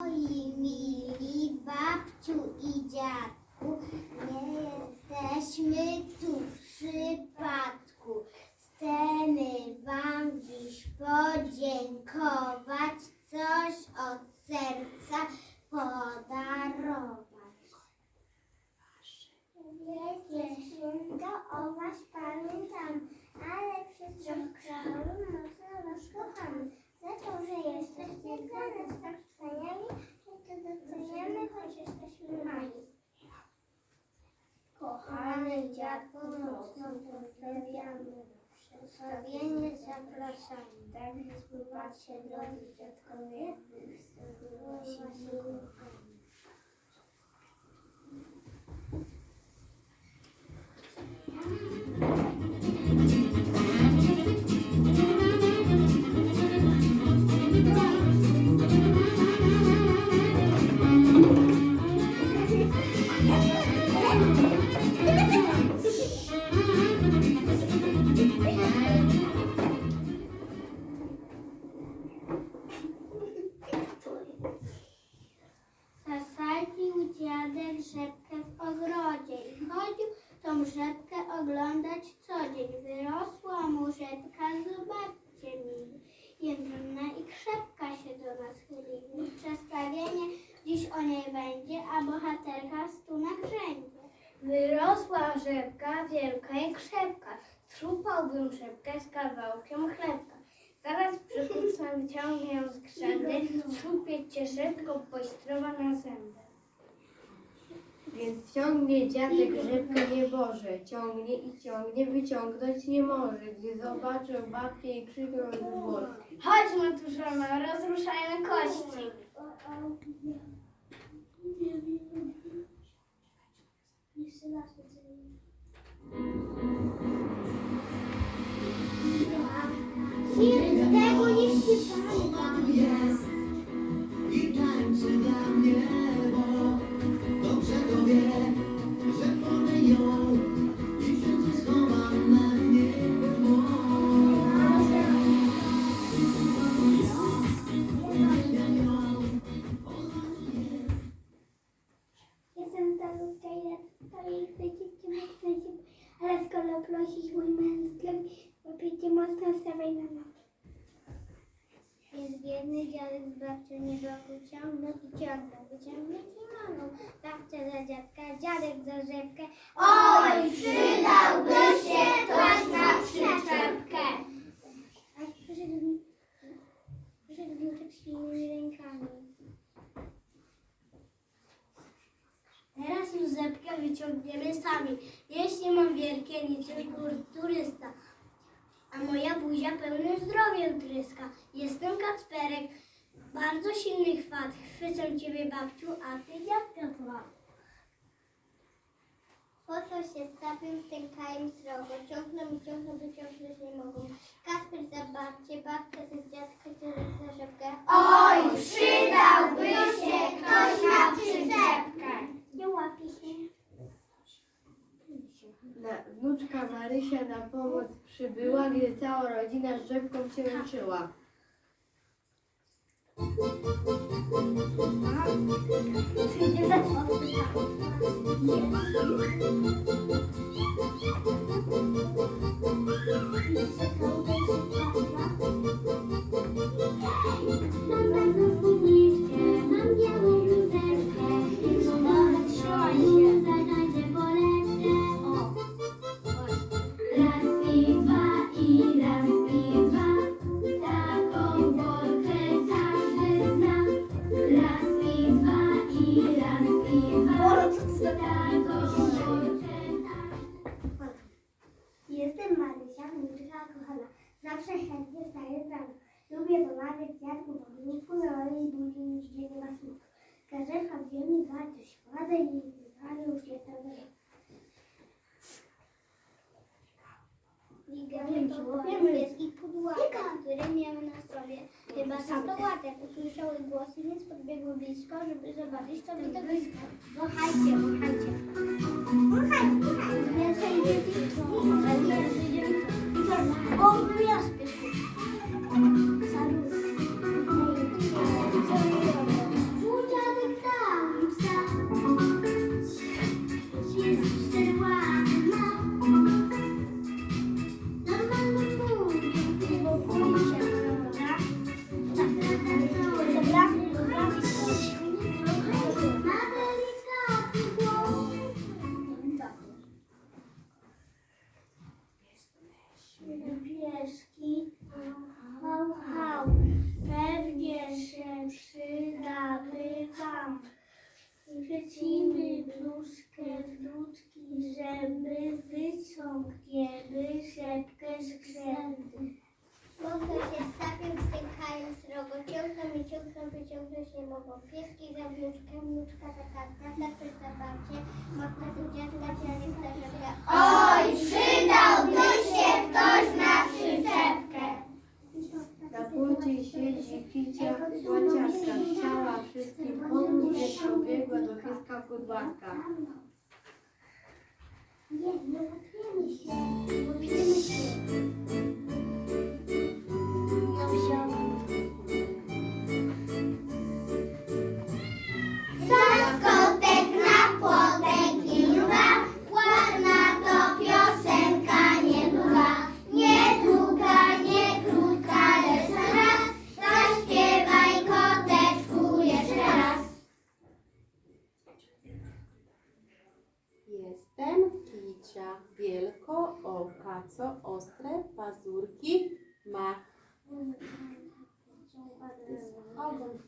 Moi mili babciu i dziadku, nie jesteśmy tu w przypadku. Chcemy wam dziś podziękować, coś od serca podarować. Wielkie święto o was pamiętam, ale przez całą mocno was kochamy. Za to, że jesteście dla nas tak choć jesteśmy mali. Kochany dziadku, mocno pozdrawiamy. Przedstawienie zapraszamy. Tak spływacie drodzy dziadkowie, wstępności Zasadził krzepka się do nas chylili. Przedstawienie dziś o niej będzie, a bohaterka stu na grzędzie. Wyrosła rzepka, wielka jak krzepka. Strupałbym rzepkę z kawałkiem chlebka. Zaraz przykucnę, wyciągnie ją z krzędy, strupieć cię szybko, pośtrowa na zęby. Więc ciągnie dziadek rzepkę nieboże, ciągnie i ciągnie, wyciągnąć nie może. Gdy zobaczył babcię i krzyknął z włoski. Chodźmy tu, żono, rozruszajmy kości. Tego prosisz mój mężczyzn, łapiecie mocno stawiaj na. Jest biedny dziadek z babcią nie ciągnął i ciągnął, wyciągnął i manął. Babcia za dziadka, dziadek za rzepkę. Oj, przydałby się ktoś na przyczepkę. Niczym tur- turysta. A moja buzia pełnym zdrowiem tryska. Jestem Kacperek, bardzo silny chwat. Chwycę ciebie babciu, a ty dziadka zła. Po co się tym kajem srogo? Ciągną i ciągną, wyciągnąć nie mogą. Kasper za babcię, babcia za dziadka, dziadek za rzepkę. Oj, przydałby się ktoś na przyczepkę. Nie łapie się. Na, wnuczka Marysia na pomoc przybyła, gdy cała rodzina z rzepką się męczyła. To jest i pudłaka, które miały na sobie chyba samołatek. Usłyszały głosy, więc podbiegły blisko, żeby zobaczyć to widowisko. Wąchajcie, wąchajcie. Wąchajcie, wąchajcie. Więcej dzieci. O, wymiast wyciągniemy rzepkę z grzędy. Boso się sapią, stękają srogo, ciągną i ciągną, wyciągnąć nie mogą. Pieski za wnuczkę, wnuczka za kartka, kartka za babcię, matka za dziadka, dziadek za. Oj, przydałby się ktoś na przyczepkę. Na płocie siedzi kicia łaciatka, chciała wszystkim pomóc, lecz pobiegła do pieska kudłatka. Nie, nie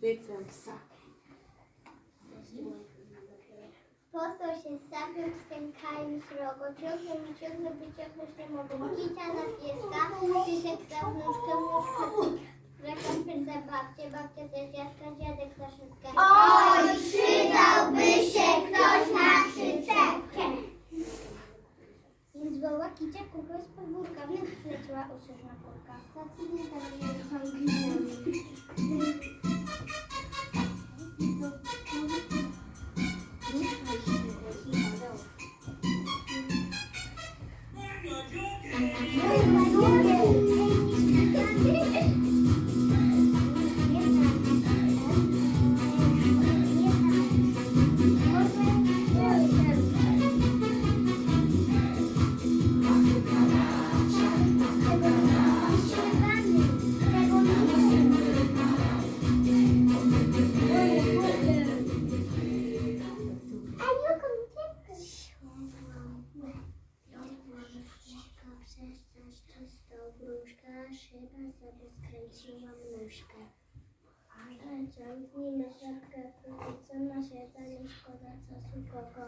Ogon chwycę psa. Po co się sapią, stękają srogo, ciągną i ciągną, wyciągnąć nie mogą. Kicia za pieska, piesek za wnuczkę, wnuczka za kasper za babcię, babcia za dziadka, dziadek za szybkę. Oj, przydałby się ktoś na przyczepkę. Więc woła kicia kółko z podwórka, w nocy leciała usłyszna kurka. Nie tak Szyba sobie skręciła nóżkę. Ciągnijmy żabkę, co ma się za nie szkoda czasu kogo.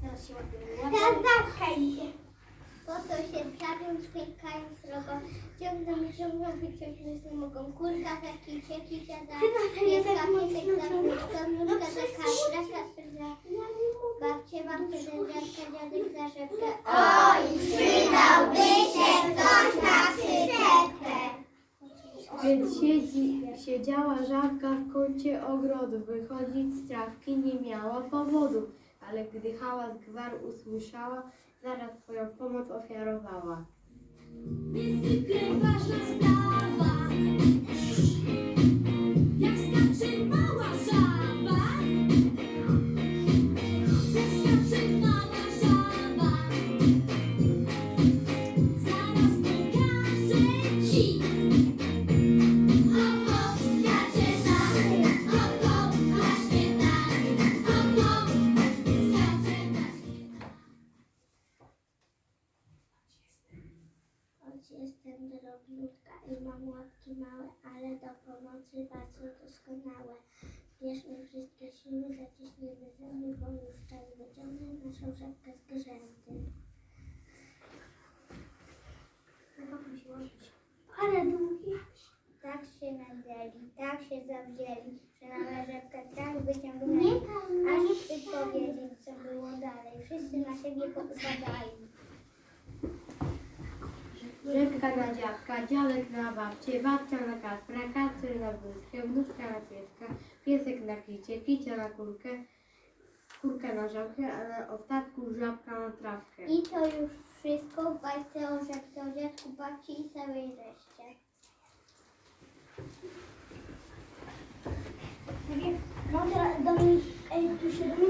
Teraz się łapiemy. Po co się stawią, spękają srogo, ciągną ciągną, wyciągnąć nie mogą. Kurka za kicie, kicia za pieska, piesek za wnuczkę, wnuczka za kastra, kasper za babcię, babcię za dziadka, dziadek za rzepkę. Oj, Siedzi, siedziała żabka w kącie ogrodu, wychodzić z trawki nie miała powodu, ale gdy hałas gwar usłyszała, zaraz swoją pomoc ofiarowała. Jestem drobniutka i mam łapki małe, ale do pomocy bardzo doskonałe. Bierzmy wszystkie siły, zaciśniemy zęby, bo już czas wyciągnę naszą rzepkę z grzędy. Ale długi. Tak się nadzieli, tak się zawzięli, że na rzepkę tak wyciągnęli, aż ty powiedzieć, co było dalej. Wszyscy na siebie poupadali. Rzepka na dziadka, dziadek na babcię, babcia na Kaspra, Kacper na wnuczkę, wnuczka na pieska, piesek na kicie, kicia na kurkę, kurka na żabkę, a na ostatku żabka na trawkę. I to już wszystko bajce o rzepce, o dziadku, babci i całej reszcie. No teraz do mnie, tu się do mnie